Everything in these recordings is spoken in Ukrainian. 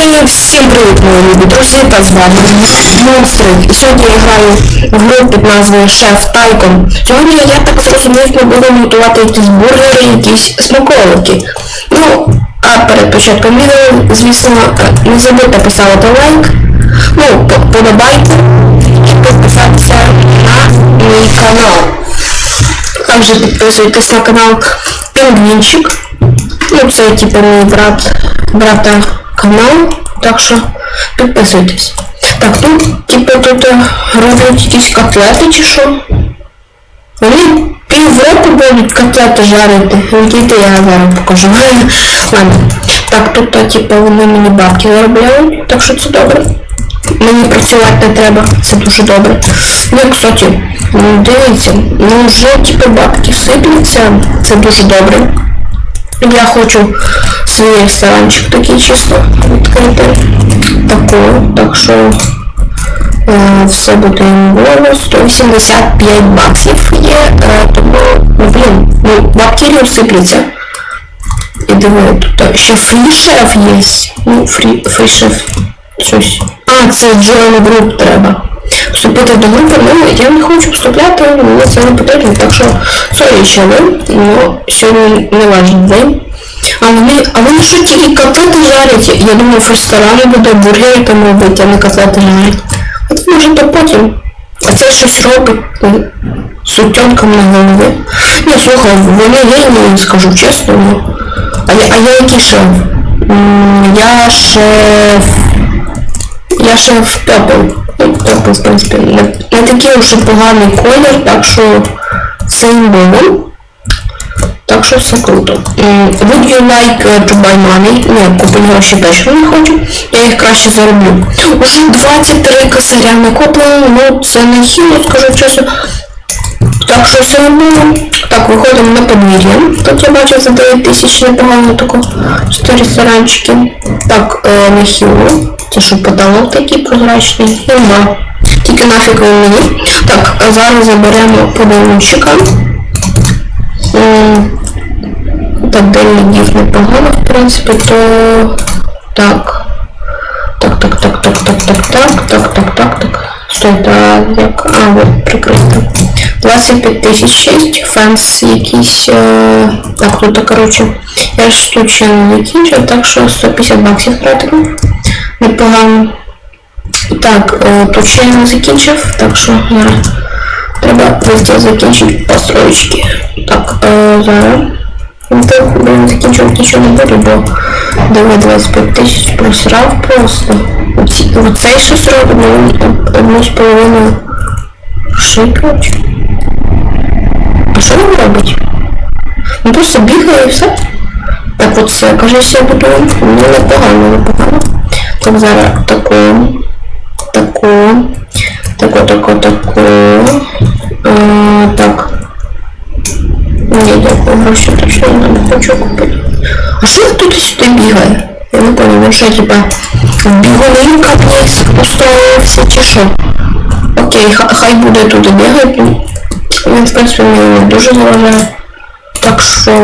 Всім привіт, мої любі друзі, та з вами Монстри. І я граю в гру під назвою Шеф Тайкон. Сьогодні, я так зрозумів, ми будемо готувати якісь бургери, якісь смаколики. Ну, а перед початком відео, звісно, е, не забудьте поставити лайк, ну, по- подобайте і підписатися на мій канал. Також підписуйтесь на канал Пінгвінчик. Ну, це типу мій брат, брата канал, так що підписуйтесь. Так, тут, типу, тут е, роблять якісь котлети чи що? Вони півроку будуть котлети жарити. Відійти я зараз покажу. Ладно. Так, тут, е, типу, вони мені бабки заробляють, так що це добре. Мені працювати не треба, це дуже добре. Ну, кстати, дивіться, ну вже типу бабки сипляться, це дуже добре. Я хочу свій ресторанчик такий чисто відкрити. Такого, так що е, все буде було 185 баксів є, е, тому, ну, блін, ну, бабки розсипляться. І диви, тут ще фрішеф є. Ну, фрі, фрішеф. Щось. А, це Join Group треба. Вступити до групи, ну я не хочу вступляти, мені це не потрібно, так що сорі ще ви, ну сьогодні не ваш день. А вони, а вони що тільки котлети жарять? Я думав, в ресторані буде бургери там робити, а не котлети жарять. От може то потім. А це щось робить ну, з утенком на голові. Ні, слухай, вони генії, скажу чесно. Ну. А, я, а я який шеф? Я шеф... Я шеф Пепл. Ну, в принципі, не, не такий вже поганий колір, так що все було. Так що все круто. Would you like uh, to buy money? Ні, купити гроші теж не хочу. Я їх краще зароблю. Уже 23 косаря накоплено, ну це не хіло, скажу чесно. Так що все було. Так, виходимо на подвір'я. Тут я бачу за 9 тисяч непогано тако. Що ресторанчики. Так, е, на хіло. Це що потолок такий прозрачний. Нема. Тільки нафіг він мені. Так, а зараз заберемо подарунчика. Так, дельний дів непогано, в принципі, то так. Так, так, так, так, так, так, так, так, так, так, так. Стой, так, як. А, от, прикрито. 25 тисяч 6, фенс якийсь. Е... Так, тут, коротше, я ж случайно закінчив, так що 150 баксів втратив. Непогано. Так, тут ще я не закінчив, так що зараз треба везде закінчити построечки. Так, е, зараз. Ну, так, блин, закінчувати нічого не буду, бо диви 25 тисяч просрав просто. Оцей щось робить, ну одну з половиною шикач. А що він робить? Він просто бігає і все. Так от все, кажись, я буду, ну непогано, непогано. Так, зараз таку, таку, таку, таку, таку, е, так. Ні, дякую, гроші точно я не хочу купити. А що тут сюди бігає? Я не він що, типа, біговий комплекс устроївся чи що? Окей, хай буде тут бігати. Він, в принципі, мені дуже заважає. Так що...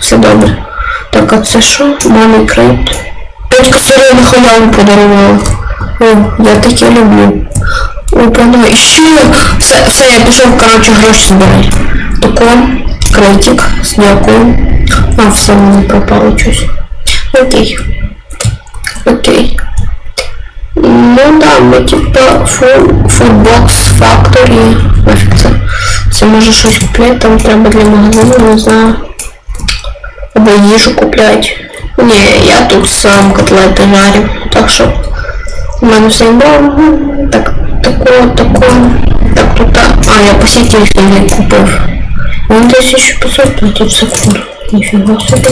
Все добре. Так, а це що? Мамі крейт. П'ять косарів на халяву подарувала. О, я таке люблю. Опа, ну і ще все, все, я пішов, коротше, гроші збирати. Тако, кредитик, з дякую. А, все, мені пропало щось. Окей. Окей. Ну да, ми типа фу- Foodbox Factory. Нафіг це. Це може щось купляти, там треба для магазину, не знаю. Або їжу купляти. Не, я тут сам котлети жарю, так что у мене все добре. Так, такое, такое, так тут. Так. А, я посетил посетив не купив. Він 1500 платив за фур. Ніфіга собі.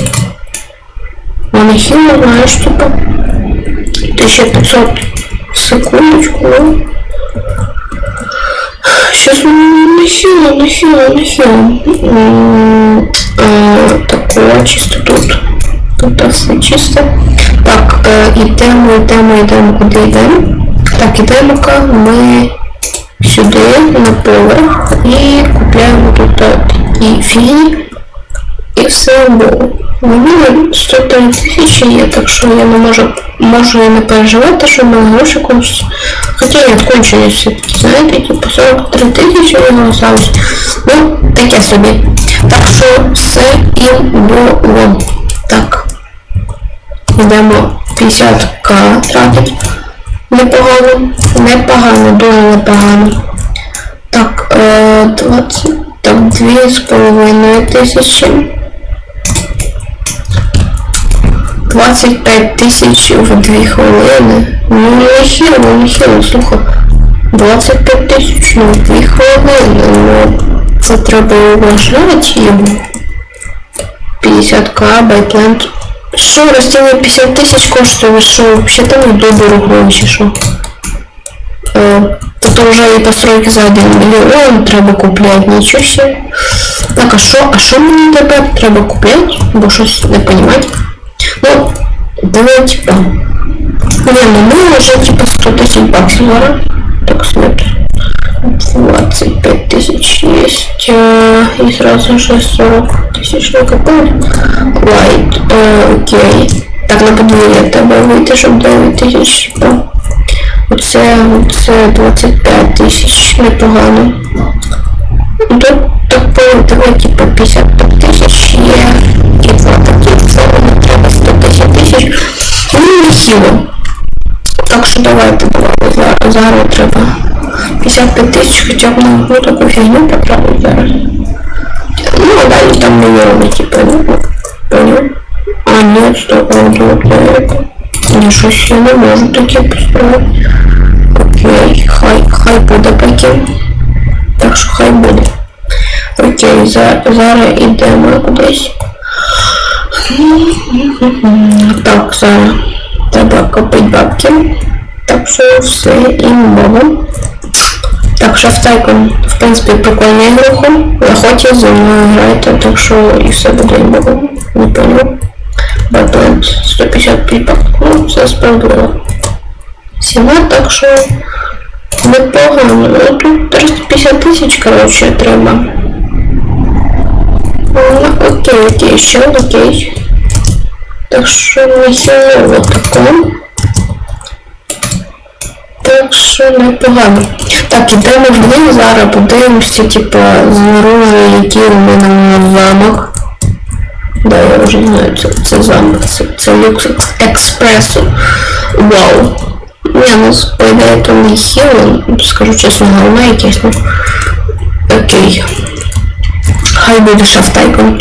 Монахіно, знаєш, типа. 1500 секундочку. Ну. Сейчас мы нахило, нахило, нахило. Такое чисто тут. Тут все чисто. Так, е, йдемо, йдемо, йдемо, куди йдемо. Так, йдемо-ка ми сюди, на поверх, і купляємо тут е, такі фіги. І все було. У мене 103 тисячі є, так що я не можу, можу не переживати, що в мене гроші кончаться. Хоча я кончені все-таки, знаєте, типу 43 тисячі мене залишилось. Ну, таке собі. Так що все і було. Так. Йдемо 50к тратить. Непогано, непогано, дуже непогано. Так, е, 20, так, 2,5 тисячі. 25 тисяч в 2 хвилини. Ну, не хіро, не хіро, слухай. 25 тисяч ну, в 2 хвилини. Ну, це треба вважати йому. 50к, байплент. Що, розтіли 50 тисяч коштує, ви що, взагалі там не дорого чи що? Е, Тут вже і постройки за 1 мільйон треба купляти, нічого себе. Так, а що, а що мені тепер треба купляти? Бо щось не понимать. Ну, давай типа. Не, ну мы уже типа 100 тысяч баксов зараз. Так, смотри. 25 тысяч есть. И сразу же 40 тысяч накопили. Лайт. А, окей. Так, на подвір'я тебе вийти, щоб 9 тисяч, типа. Оце, оце 25 тисяч, непогано. Ну, Тут так по давай, типа 55 тисяч є. І два такі, це мені треба 110 тисяч. Ну, не сіло. Так що давайте, давайте, зараз треба 55 тисяч, хоча б на одну таку фігню потратити зараз. Ну, а далі там мільйони, типа, ну, понял? А, нет, стоп, а вот это. Нічого ще не можу таке построїти. Окей, хай, хай буде поки. Так що хай буде. Окей, за, зараз йдемо кудись. Так, зараз треба купити бабки. Так що все імбово. Так, шафтайком, в принципі, прикольний ігруху. На охоті зі мною граєте, так що і все буде імбово. Не понял. Баблент 150 піпок. Ну, це справедливо. Ціна, так що непогано. Ну, тут 350 тисяч, коротше, треба. Ну, окей, окей, ще окей. Так що не хілово тако що непогано. Так, ідемо в ми були, зараз подивимося, типа, знаружи, який у мене замок. Да, я вже знаю, це, це замок, це, це люкс експресу. Вау. Не, ну, спойде по то не хіл, скажу чесно, говна якесь, ну. Окей. Хай буде шеф-тайкон.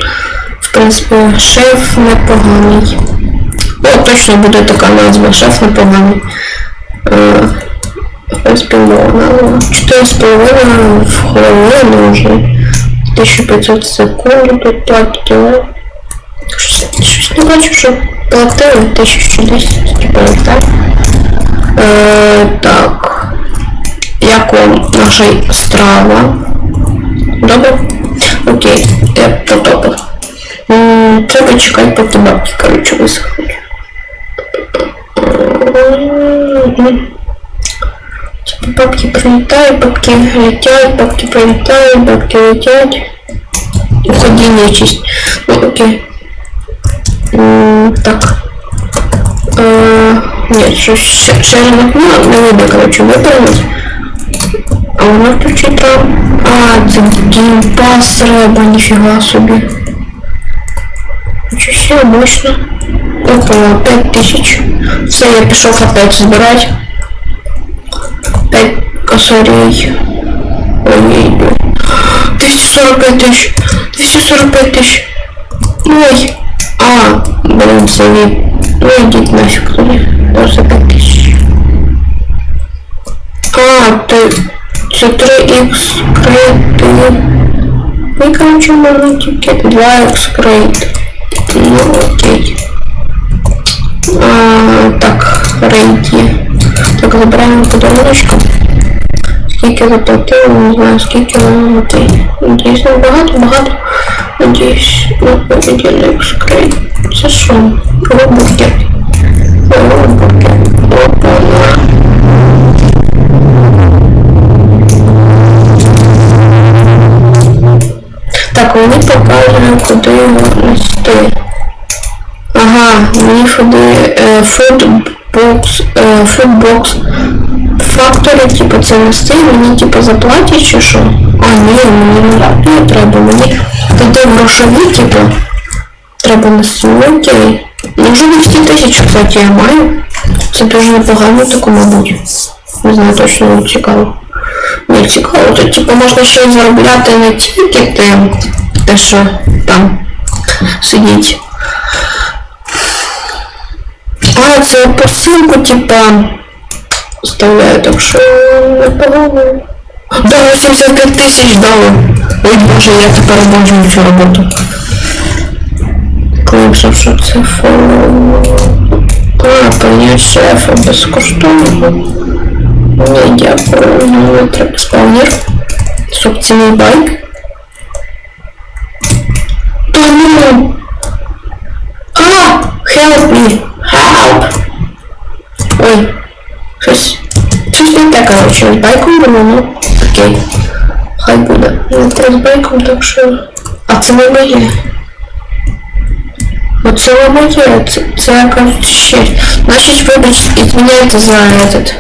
В принципі, шеф непоганий. О, точно буде така назва, шеф непоганий. Е, 4,5 4,5 в голове нужно. 1500 секунд платила. Ну, короче, уже платила 1200, типа, так. Е, так. Як вам наша страва? Добре? Окей, я подобав. Треба чекати, поки бабки, короче, висохнуть. Мгм. Типа бабки прилетают, бабки летят, бабки прилетают, бабки летят. Уходи, нечисть. Ну, окей. М, Так. Э, Нет, что шаринок ну, не видно, короче, выпрыгнуть. А воно включить там. А, це геймпас рэба, нифига себе. Ничего себе, мощно. Опа, 5000. Все, я пішов опять збирать. 5 косарей. Ой, 245 тысяч. 245 тысяч. Ой. А, блин, совет. Ну идите нафиг. Просто 5 тысяч. А, ты... Це 3х крейти. Ну, короче, можно тільки 2х крейт. Ну, окей. А, так, рейді. Забираємо подаруночка. Скільки заплатили, не знаю, скільки, ну, окей. Надіюсь, не багато, багато. Надіюсь, ну, виділи скрей. Це що? Опа-на. Так, мені показує, куди його нести. А, мені фуди, е, фудбокс, е, фудбокс факторі, типу, це нести, мені типу заплатять чи що? А, ні, мені не, не треба, мені туди грошові, типу, треба ну, окей. Ну, вже 200 тисяч, кстати, я маю. Це дуже непогано таку, мабуть. Не знаю, точно не цікаво. Не цікаво, тут типу можна й заробляти не тільки тим, те, що там сидіть. А, це посилку, типа, вставляю, так що непогано. Да, 85 тисяч дали. Ой, боже, я тепер обожнюю цю роботу. Климсов, що це фо... А, понять шефа безкоштовно. Ні, дякую, ну, треба спавнер. Собственний байк. Та ну! А! Help me! Help! Ой, щось... Щось не те, коротше, з байком було, ну, окей. Хай буде. Ну, це з байком, так що... А це не моє. Оце не моє, це, це якась ще. Значить, вибач, і зміняйте за этот.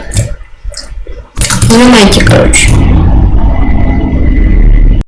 Зміняйте, коротше.